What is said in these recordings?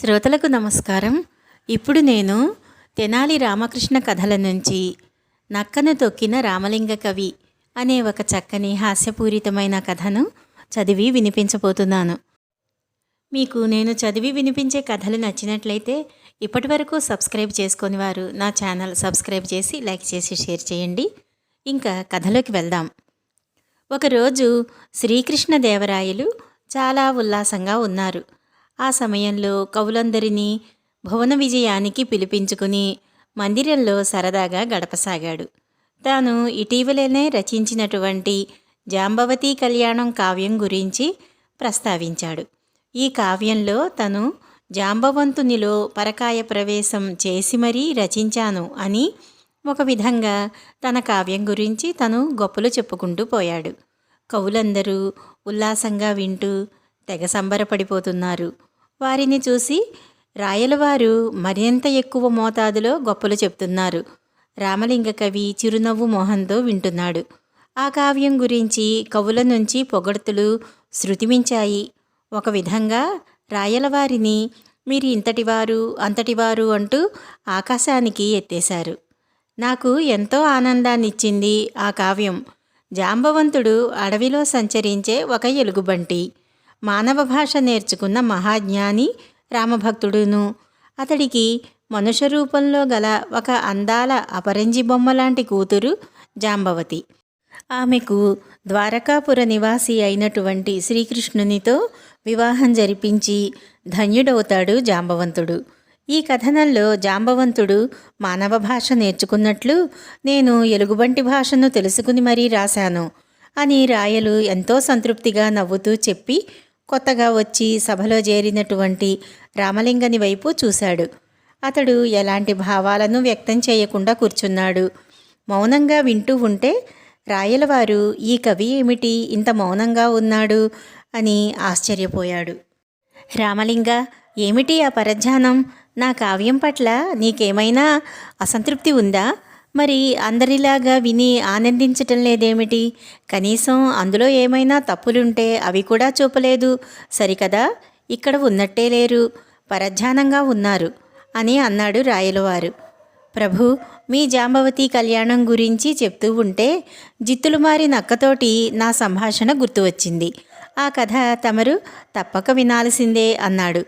శ్రోతలకు నమస్కారం. ఇప్పుడు నేను తెనాలి రామకృష్ణ కథల నుంచి నక్కను తొక్కిన రామలింగ కవి అనే ఒక చక్కని హాస్యపూరితమైన కథను చదివి వినిపించబోతున్నాను. మీకు నేను చదివి వినిపించే కథలు నచ్చినట్లయితే ఇప్పటివరకు సబ్స్క్రైబ్ చేసుకొని వారు నా ఛానల్ సబ్స్క్రైబ్ చేసి లైక్ చేసి షేర్ చేయండి. ఇంకా కథలోకి వెళ్దాం. ఒకరోజు శ్రీకృష్ణదేవరాయలు చాలా ఉల్లాసంగా ఉన్నారు. ఆ సమయంలో కవులందరినీ భువన విజయానికి పిలిపించుకుని మందిరంలో సరదాగా గడపసాగాడు. తాను ఇటీవలనే రచించినటువంటి జాంబవతి కళ్యాణం కావ్యం గురించి ప్రస్తావించాడు. ఈ కావ్యంలో తను జాంబవంతునిలో పరకాయ ప్రవేశం చేసి మరీ రచించాను అని ఒక విధంగా తన కావ్యం గురించి తను గొప్పలు చెప్పుకుంటూ పోయాడు. కవులందరూ ఉల్లాసంగా వింటూ తెగ సంబరపడిపోతున్నారు. వారిని చూసి రాయలవారు మరింత ఎక్కువ మోతాదులో గొప్పలు చెప్తున్నారు. రామలింగ కవి చిరునవ్వు మోహన్తో వింటున్నాడు. ఆ కావ్యం గురించి కవుల నుంచి పొగడ్తులు శృతిమించాయి. ఒక విధంగా రాయలవారిని మీరు ఇంతటివారు అంతటివారు అంటూ ఆకాశానికి ఎత్తేశారు. నాకు ఎంతో ఆనందాన్నిచ్చింది ఆ కావ్యం. జాంబవంతుడు అడవిలో సంచరించే ఒక ఎలుగుబంటి. మానవ భాష నేర్చుకున్న మహాజ్ఞాని రామభక్తుడును. అతడికి మనుష్య రూపంలో గల ఒక అందాల అపరంజి బొమ్మ లాంటి కూతురు జాంబవతి. ఆమెకు ద్వారకాపుర నివాసి అయినటువంటి శ్రీకృష్ణునితో వివాహం జరిపించి ధన్యుడవుతాడు జాంబవంతుడు. ఈ కథనంలో జాంబవంతుడు మానవ భాష నేర్చుకున్నట్లు నేను ఎలుగుబంటి భాషను తెలుసుకుని మరీ రాశాను అని రాయలు ఎంతో సంతృప్తిగా నవ్వుతూ చెప్పి కొత్తగా వచ్చి సభలో చేరినటువంటి రామలింగని వైపు చూశాడు. అతడు ఎలాంటి భావాలను వ్యక్తం చేయకుండా కూర్చున్నాడు. మౌనంగా వింటూ ఉంటే రాయలవారు ఈ కవి ఏమిటి? ఇంత మౌనంగా ఉన్నాడు అని ఆశ్చర్యపోయాడు. రామలింగ ఏమిటి ఆ పరధ్యానం? నా కావ్యం పట్ల నీకేమైనా అసంతృప్తి ఉందా? మరి అందరిలాగా విని ఆనందించటం లేదేమిటి? కనీసం అందులో ఏమైనా తప్పులుంటే అవి కూడా చూపలేదు. సరికదా? ఇక్కడ ఉన్నట్టే లేరు. పరధ్యానంగా ఉన్నారు అని అన్నాడు రాయలవారు. ప్రభు మీ జాంబవతి కళ్యాణం గురించి చెప్తూ ఉంటే జిత్తులు మారి నక్కతోటి నా సంభాషణ గుర్తు వచ్చింది. ఆ కథ తమరు తప్పక వినాల్సిందే అన్నాడు.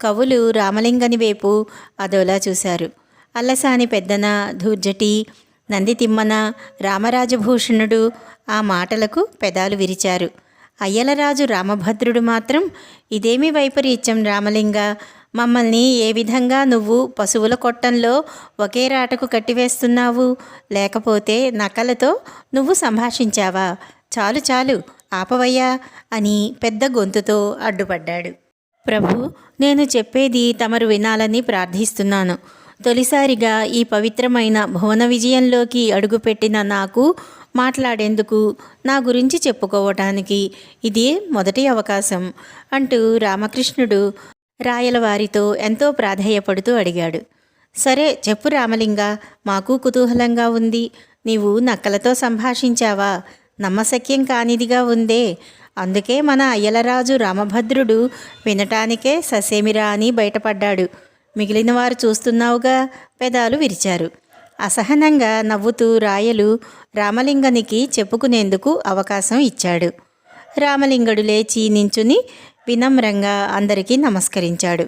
కవులు రామలింగని వైపు అదోలా చూశారు. అల్లసాని పెద్దన ధూర్జటి నందితిమ్మన రామరాజభూషణుడు ఆ మాటలకు పెదాలు విరిచారు. అయ్యలరాజు రామభద్రుడు మాత్రం ఇదేమి వైపరీత్యం రామలింగ? మమ్మల్ని ఏ విధంగా నువ్వు పశువుల కొట్టంలో ఒకే రాటకు కట్టివేస్తున్నావు? లేకపోతే నకలతో నువ్వు సంభాషించావా? చాలు చాలు ఆపవయ్యా అని పెద్ద గొంతుతో అడ్డుపడ్డాడు. ప్రభు నేను చెప్పేది తమరు వినాలని ప్రార్థిస్తున్నాను. తొలిసారిగా ఈ పవిత్రమైన భువన విజయంలోకి అడుగుపెట్టిన నాకు మాట్లాడేందుకు నా గురించి చెప్పుకోవటానికి ఇదే మొదటి అవకాశం అంటూ రామకృష్ణుడు రాయలవారితో ఎంతో ప్రాధేయపడుతూ అడిగాడు. సరే చెప్పు రామలింగ మాకు కుతూహలంగా ఉంది. నీవు నక్కలతో సంభాషించావా? నమ్మశక్యం కానిదిగా ఉందే. అందుకే మన అయ్యలరాజు రామభద్రుడు వినటానికే ససేమిరా అని బయటపడ్డాడు. మిగిలిన వారు చూస్తున్నావుగా పెదాలు విరిచారు. అసహనంగా నవ్వుతూ రాయలు రామలింగనికి చెప్పుకునేందుకు అవకాశం ఇచ్చాడు. రామలింగడు లేచి నించుని వినమ్రంగా అందరికీ నమస్కరించాడు.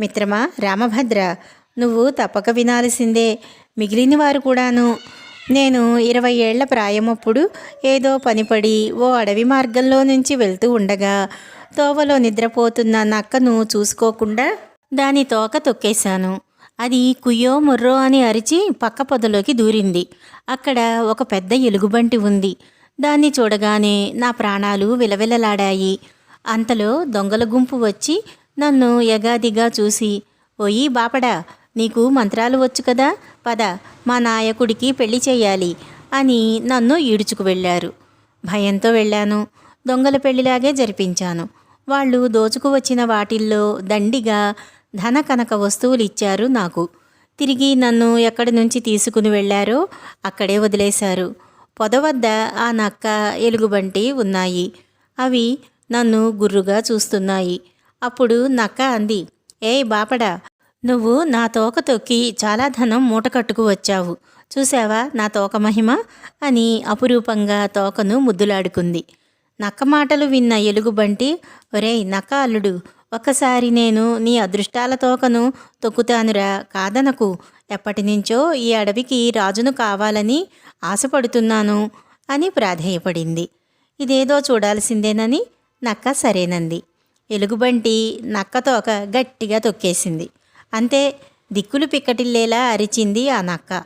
మిత్రమా రామభద్ర నువ్వు తప్పక వినాల్సిందే. మిగిలిన వారు కూడాను. నేను ఇరవై ఏళ్ళ ప్రాయమప్పుడు ఏదో పనిపడి ఓ అడవి మార్గంలో నుంచి వెళ్తూ ఉండగా తోవలో నిద్రపోతున్న నక్కను చూసుకోకుండా దాని తోక తొక్కేశాను. అది కుయ్యో ముర్రో అని అరిచి పక్క పొదలోకి దూరింది. అక్కడ ఒక పెద్ద ఎలుగుబంటి ఉంది. దాన్ని చూడగానే నా ప్రాణాలు విలవిలలాడాయి. అంతలో దొంగల గుంపు వచ్చి నన్ను యగాదిగా చూసి ఓయి బాపడా నీకు మంత్రాలు వచ్చు కదా? పద మా నాయకుడికి పెళ్ళి చేయాలి అని నన్ను ఈడుచుకు వెళ్ళారు. భయంతో వెళ్ళాను. దొంగల పెళ్ళిలాగే జరిపించాను. వాళ్ళు దోచుకు వచ్చిన వాటిల్లో దండిగా ధన కనక వస్తువులు ఇచ్చారు నాకు. తిరిగి నన్ను ఎక్కడి నుంచి తీసుకుని వెళ్ళారో అక్కడే వదిలేశారు. పొద వద్ద ఆ నక్క ఎలుగుబంటి ఉన్నాయి. అవి నన్ను గుర్రుగా చూస్తున్నాయి. అప్పుడు నక్క అంది ఏయ్ బాపడా నువ్వు నా తోక తొక్కి చాలా ధనం మూట కట్టుకు వచ్చావు. చూసావా నా తోక మహిమ? అని అపురూపంగా తోకను ముద్దులాడుకుంది. నక్క మాటలు విన్న ఎలుగుబంటి ఒరేయ్ నక్క అల్లుడు ఒకసారి నేను నీ అదృష్టాల తోకను తొక్కుతానురా. కాదనకు. ఎప్పటినుంచో ఈ అడవికి రాజును కావాలని ఆశపడుతున్నాను అని ప్రాధేయపడింది. ఇదేదో చూడాల్సిందేనని నక్క సరేనంది. ఎలుగుబంటి నక్క తోక గట్టిగా తొక్కేసింది. అంతే దిక్కులు పిక్కటిల్లేలా అరిచింది ఆ నక్క.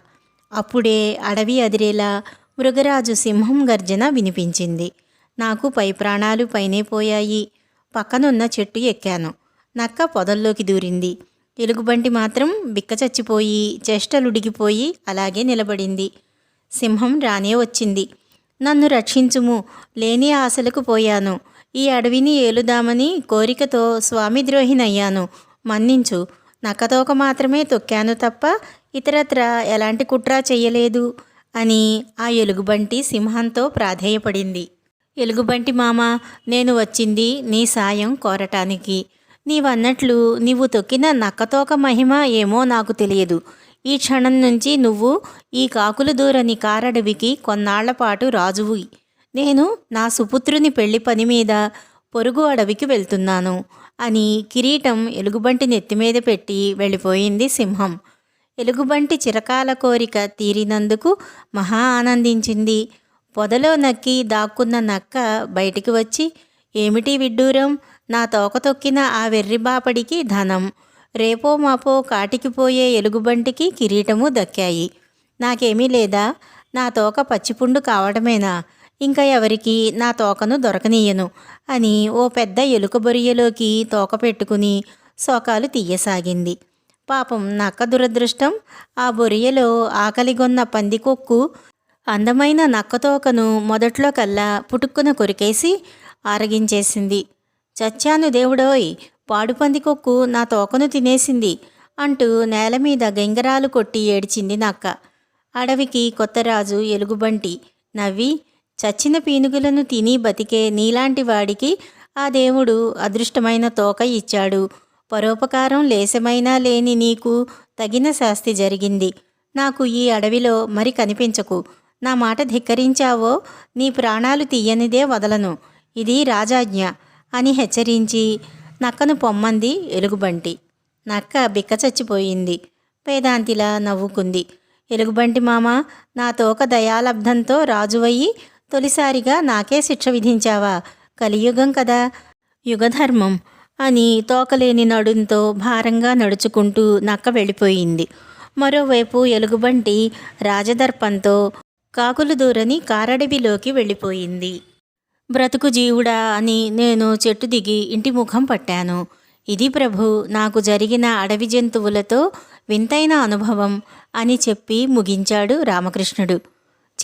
అప్పుడే అడవి అదిరేలా మృగరాజు సింహం గర్జన వినిపించింది. నాకు పై ప్రాణాలు పైనే పోయాయి. పక్కనున్న చెట్టు ఎక్కాను. నక్క పొదల్లోకి దూరింది. ఎలుగుబంటి మాత్రం బిక్క చచ్చిపోయి చేష్టలుడిగిపోయి అలాగే నిలబడింది. సింహం రానే వచ్చింది. నన్ను రక్షించుము లేని ఆశలకు పోయాను. ఈ అడవిని ఏలుదామని కోరికతో స్వామిద్రోహినయ్యాను మన్నించు నక్కతోక మాత్రమే తొక్కాను తప్ప ఇతరత్ర ఎలాంటి కుట్ర చెయ్యలేదు అని ఆ ఎలుగుబంటి సింహంతో ప్రాధేయపడింది. ఎలుగుబంటి మామ నేను వచ్చింది నీ సాయం కోరటానికి. నీవన్నట్లు నీవు తొక్కిన నక్కతోక మహిమ ఏమో నాకు తెలియదు. ఈ క్షణం నుంచి నువ్వు ఈ కాకులు దూరని కారడవికి కొన్నాళ్ళపాటు రాజువి. నేను నా సుపుత్రుని పెళ్ళి పని మీద పొరుగు అడవికి వెళ్తున్నాను అని కిరీటం ఎలుగుబంటి నెత్తిమీద పెట్టి వెళ్ళిపోయింది సింహం. ఎలుగుబంటి చిరకాల కోరిక తీరినందుకు మహా ఆనందించింది. పొదలో నక్కి దాక్కున్న నక్క బయటికి వచ్చి ఏమిటి విడ్డూరం? నా తోక తొక్కిన ఆ వెర్రిబాపడికి ధనం. రేపో మాపో కాటికి పోయే ఎలుగుబంటికి కిరీటము దక్కాయి. నాకేమీ లేదా? నా తోక పచ్చిపుండు కావడమేనా ఇంకా ఎవరికి? నా తోకను దొరకనీయను అని ఓ పెద్ద ఎలుక బొరియలోకి తోక పెట్టుకుని శోకాలు తీయసాగింది. పాపం నక్క దురదృష్టం ఆ బొరియలో ఆకలిగొన్న పందికొక్కు అందమైన నక్కతోకను మొదట్లో కల్లా పుటుక్కున కొరికేసి ఆరగించేసింది. చచ్చాను దేవుడోయ్ పాడుపందికొక్కు నా తోకను తినేసింది అంటూ నేల మీద గెంగరాలు కొట్టి ఏడ్చింది నక్క. అడవికి కొత్త రాజు ఎలుగుబంటి. నవ్వి చచ్చిన పీనుగులను తిని బతికే నీలాంటి వాడికి ఆ దేవుడు అదృష్టమైన తోక ఇచ్చాడు. పరోపకారం లేశమైనా లేని నీకు తగిన శాస్తి జరిగింది. నాకు ఈ అడవిలో మరి కనిపించకు. నా మాట ధిక్కరించావో నీ ప్రాణాలు తీయనిదే వదలను. ఇది రాజాజ్ఞ. అని హెచ్చరించి నక్కను పొమ్మంది ఎలుగుబంటి. నక్క బిక్క చచ్చిపోయింది. పేదాంతిలా నవ్వుకుంది. ఎలుగుబంటి మామ నా తోక దయాలబ్ధంతో రాజువయ్యి తొలిసారిగా నాకే శిక్ష విధించావా? కలియుగం కదా. యుగధర్మం. అని తోకలేని నడుంతో భారంగా నడుచుకుంటూ నక్క వెళ్ళిపోయింది. మరోవైపు ఎలుగుబంటి రాజదర్పంతో కాకులు దూరని కారడవిలోకి వెళ్ళిపోయింది. బ్రతుకు జీవుడా అని నేను చెట్టు దిగి ఇంటి ముఖం పట్టాను. ఇది ప్రభు నాకు జరిగిన అడవి జంతువులతో వింతైన అనుభవం అని చెప్పి ముగించాడు రామకృష్ణుడు.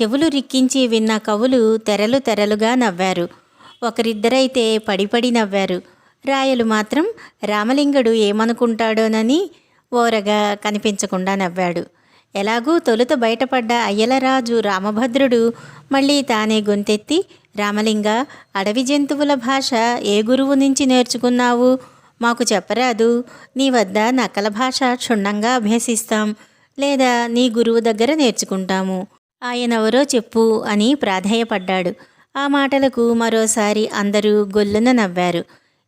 చెవులు రిక్కించి విన్న కవులు తెరలు తెరలుగా నవ్వారు. ఒకరిద్దరైతే పడిపడి నవ్వారు. రాయలు మాత్రం రామలింగుడు ఏమనుకుంటాడోనని ఓరగా కనిపించకుండా నవ్వాడు. ఎలాగూ తొలుత బయటపడ్డ అయ్యలరాజు రామభద్రుడు మళ్ళీ తానే గొంతెత్తి రామలింగ అడవి జంతువుల భాష ఏ గురువు నుంచి నేర్చుకున్నావు? మాకు చెప్పరాదు. నీ వద్ద నకల భాష క్షుణ్ణంగా అభ్యసిస్తాం. లేదా నీ గురువు దగ్గర నేర్చుకుంటాము. ఆయనెవరో చెప్పు అని ప్రాధేయపడ్డాడు. ఆ మాటలకు మరోసారి అందరూ గొల్లున నవ్వారు.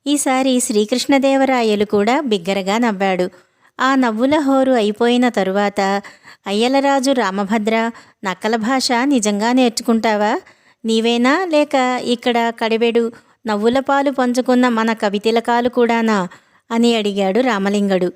ఈసారి శ్రీకృష్ణదేవరాయలు కూడా బిగ్గరగా నవ్వాడు. ఆ నవ్వుల హోరు అయిపోయిన తరువాత అయ్యలరాజు రామభద్ర నక్కల భాష నిజంగా నేర్చుకుంటావా? నీవేనా? లేక ఇక్కడ కడివెడు నవ్వుల పాలు పంచుకున్న మన కవితిలకాలు కూడానా? అని అడిగాడు రామలింగడు.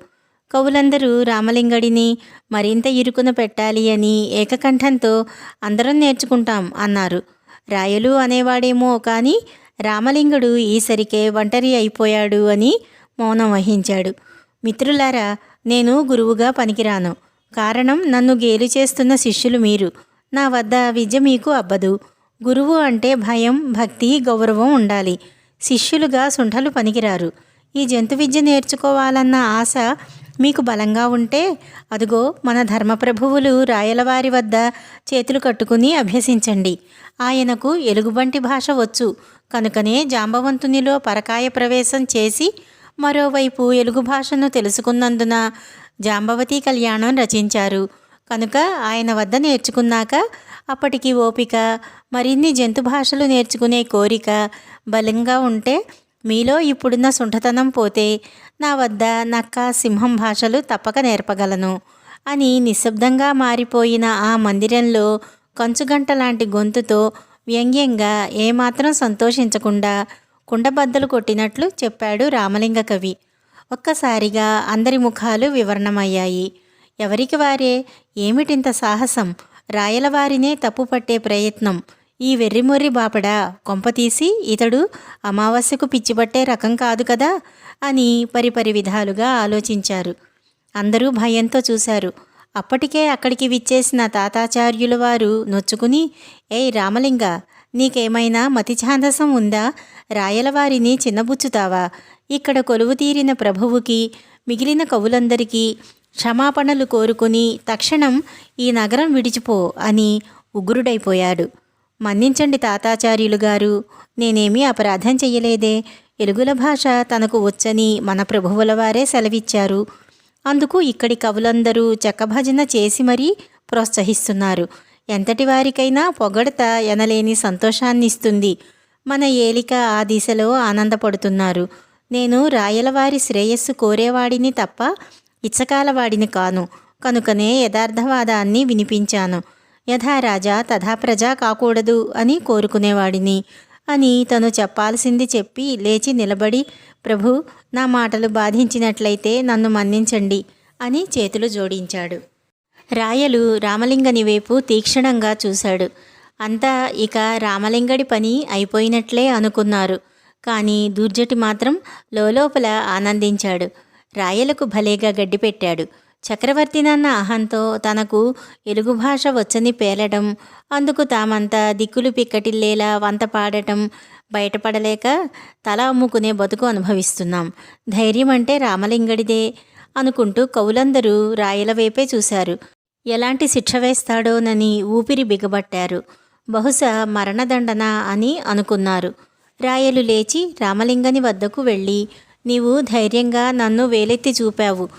కవులందరూ రామలింగడిని మరింత ఇరుకున పెట్టాలి అని ఏకకంఠంతో అందరం నేర్చుకుంటాం అన్నారు. రాయలు అనేవాడేమో కానీ రామలింగుడు ఈసరికే ఒంటరి అయిపోయాడు అని మౌనం వహించాడు. మిత్రులారా నేను గురువుగా పనికిరాను. కారణం నన్ను గేలి చేస్తున్న శిష్యులు మీరు. నా వద్ద విద్య మీకు అబ్బదు. గురువు అంటే భయం భక్తి గౌరవం ఉండాలి. శిష్యులుగా సుంఠలు పనికిరారు. ఈ జంతు విద్య నేర్చుకోవాలన్న ఆశ మీకు బలంగా ఉంటే అదుగో మన ధర్మప్రభువులు రాయలవారి వద్ద చేతులు కట్టుకుని అభ్యసించండి. ఆయనకు ఎలుగుబంటి భాష వచ్చు. కనుకనే జాంబవంతునిలో పరకాయ ప్రవేశం చేసి మరోవైపు ఎలుగు భాషను తెలుసుకున్నందున జాంబవతి కళ్యాణం రచించారు. కనుక ఆయన వద్ద నేర్చుకున్నాక అప్పటికి ఓపిక మరిన్ని జంతు భాషలు నేర్చుకునే కోరిక బలంగా ఉంటే మీలో ఇప్పుడున్న సుంఠతనం పోతే నా వద్ద నక్క సింహం భాషలు తప్పక నేర్పగలను అని నిశ్శబ్దంగా మారిపోయిన ఆ మందిరంలో కంచుగంట లాంటి గొంతుతో వ్యంగ్యంగా ఏమాత్రం సంతోషించకుండా కుండబద్దలు కొట్టినట్లు చెప్పాడు రామలింగ కవి. ఒక్కసారిగా అందరి ముఖాలు వివరణమయ్యాయి. ఎవరికి వారే? ఏమిటింత సాహసం? రాయలవారినే తప్పుపట్టే ప్రయత్నం. ఈ వెర్రిమొర్రి బాపడా కొంపతీసి ఇతడు అమావాస్యకు పిచ్చిపట్టే రకం కాదు కదా? అని పరిపరి విధాలుగా ఆలోచించారు. అందరూ భయంతో చూశారు. అప్పటికే అక్కడికి విచ్చేసిన తాతాచార్యుల వారు నొచ్చుకుని ఏయ్ రామలింగ నీకేమైనా మతిఛాందసం ఉందా? రాయలవారిని చిన్నబుచ్చుతావా? ఇక్కడ కొలువు తీరిన ప్రభువుకి మిగిలిన కవులందరికీ క్షమాపణలు కోరుకుని తక్షణం ఈ నగరం విడిచిపో అని ఉగ్రుడైపోయాడు. మన్నించండి తాతాచార్యులు గారు నేనేమీ అపరాధం చెయ్యలేదే. ఎలుగుల భాష తనకు వచ్చని మన ప్రభువుల వారే సెలవిచ్చారు. అందుకు ఇక్కడి కవులందరూ చెక్కభజన చేసి మరీ ప్రోత్సహిస్తున్నారు. ఎంతటి వారికైనా పొగడత ఎనలేని సంతోషాన్ని ఇస్తుంది. మన ఏలిక ఆ దిశలో ఆనందపడుతున్నారు. నేను రాయలవారి శ్రేయస్సు కోరేవాడిని తప్ప ఇచ్చకాలవాడిని కాను. కనుకనే యథార్థవాదాన్ని వినిపించాను. యథారాజా తథా ప్రజా కాకూడదు అని కోరుకునేవాడిని అని తను చెప్పాల్సింది చెప్పి లేచి నిలబడి ప్రభు నా మాటలు బాధించినట్లయితే నన్ను మన్నించండి అని చేతులు జోడించాడు. రాయలు రామలింగని వైపు తీక్షణంగా చూశాడు. అంతా ఇక రామలింగడి పని అయిపోయినట్లే అనుకున్నారు. కానీ దూర్జటి మాత్రం లోలోపల ఆనందించాడు. రాయలకు భలేగా గడ్డి పెట్టాడు. చక్రవర్తినన్న అహంతో తనకు తెలుగు భాష వచ్చని పేలడం అందుకు తామంతా దిక్కులు పిక్కటిల్లేలా వంత పాడటం బయటపడలేక తల అమ్ముకునే బతుకు అనుభవిస్తున్నాం. ధైర్యం అంటే రామలింగడిదే అనుకుంటూ కవులందరూ రాయల వైపే చూశారు. ఎలాంటి శిక్ష వేస్తాడోనని ఊపిరి బిగబట్టారు. బహుశా మరణదండన అని అనుకున్నారు. రాయలు లేచి రామలింగని వద్దకు వెళ్ళి నీవు ధైర్యంగా నన్ను వేలెత్తి చూపావు.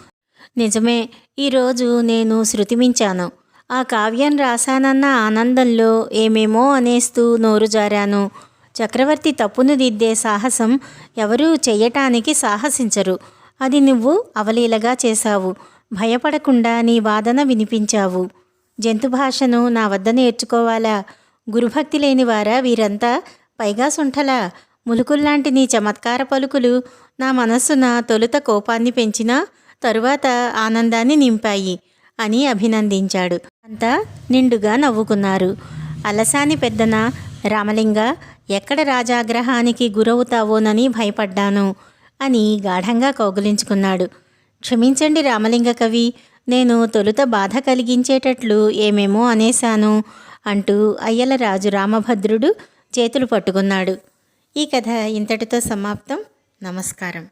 నిజమే ఈరోజు నేను శృతిమించాను. ఆ కావ్యం రాశానన్న ఆనందంలో ఏమేమో అనేస్తూ నోరు జారాను. చక్రవర్తి తప్పును దిద్దే సాహసం ఎవరూ చెయ్యటానికి సాహసించరు. అది నువ్వు అవలీలగా చేశావు. భయపడకుండా నీ వాదన వినిపించావు. జంతు భాషను నా వద్ద నేర్చుకోవాలా? గురుభక్తి లేనివారా వీరంతా? పైగా సుంఠలా ములుకుల్లాంటి నీ చమత్కార పలుకులు నా మనస్సున తొలుత కోపాన్ని పెంచినా తరువాత ఆనందాన్ని నింపాయి అని అభినందించాడు. అంతా నిండుగా నవ్వుకున్నారు. అలసాని పెద్దన రామలింగ ఎక్కడ రాజాగ్రహానికి గురవుతావోనని భయపడ్డాను అని గాఢంగా కౌగులించుకున్నాడు. క్షమించండి రామలింగ కవి నేను తొలుత బాధ కలిగించేటట్లు ఏమేమో అనేశాను అంటూ అయ్యలరాజు రామభద్రుడు చేతులు పట్టుకున్నాడు. ఈ కథ ఇంతటితో సమాప్తం. నమస్కారం.